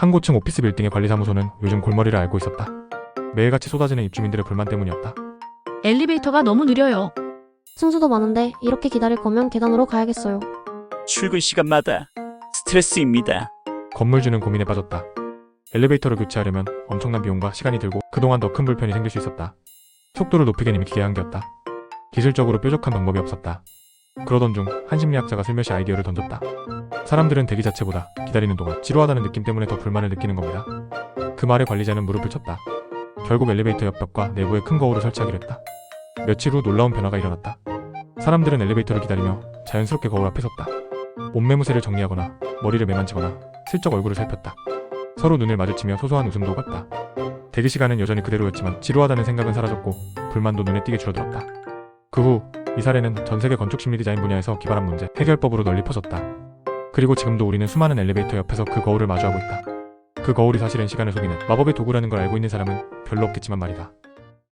한 고층 오피스 빌딩의 관리사무소는 요즘 골머리를 앓고 있었다. 매일같이 쏟아지는 입주민들의 불만 때문이었다. 엘리베이터가 너무 느려요. 승수도 많은데 이렇게 기다릴 거면 계단으로 가야겠어요. 출근 시간마다 스트레스입니다. 건물주는 고민에 빠졌다. 엘리베이터를 교체하려면 엄청난 비용과 시간이 들고 그동안 더 큰 불편이 생길 수 있었다. 속도를 높이긴 이미 기계 한계였다. 기술적으로 뾰족한 방법이 없었다. 그러던 중 한 심리학자가 슬며시 아이디어를 던졌다. 사람들은 대기 자체보다 기다리는 동안 지루하다는 느낌 때문에 더 불만을 느끼는 겁니다. 그 말에 관리자는 무릎을 쳤다. 결국 엘리베이터 옆 벽과 내부에 큰 거울을 설치하기로 했다. 며칠 후 놀라운 변화가 일어났다. 사람들은 엘리베이터를 기다리며 자연스럽게 거울 앞에 섰다. 옷매무새를 정리하거나 머리를 매만지거나 슬쩍 얼굴을 살폈다. 서로 눈을 마주치며 소소한 웃음도 오갔다. 대기 시간은 여전히 그대로였지만 지루하다는 생각은 사라졌고 불만도 눈에 띄게 줄어들었다. 그 후 이 사례는 전 세계 건축 심리 디자인 분야에서 기발한 문제 해결법으로 널리 퍼졌다. 그리고 지금도 우리는 수많은 엘리베이터 옆에서 그 거울을 마주하고 있다. 그 거울이 사실은 시간을 속이는 마법의 도구라는 걸 알고 있는 사람은 별로 없겠지만 말이다.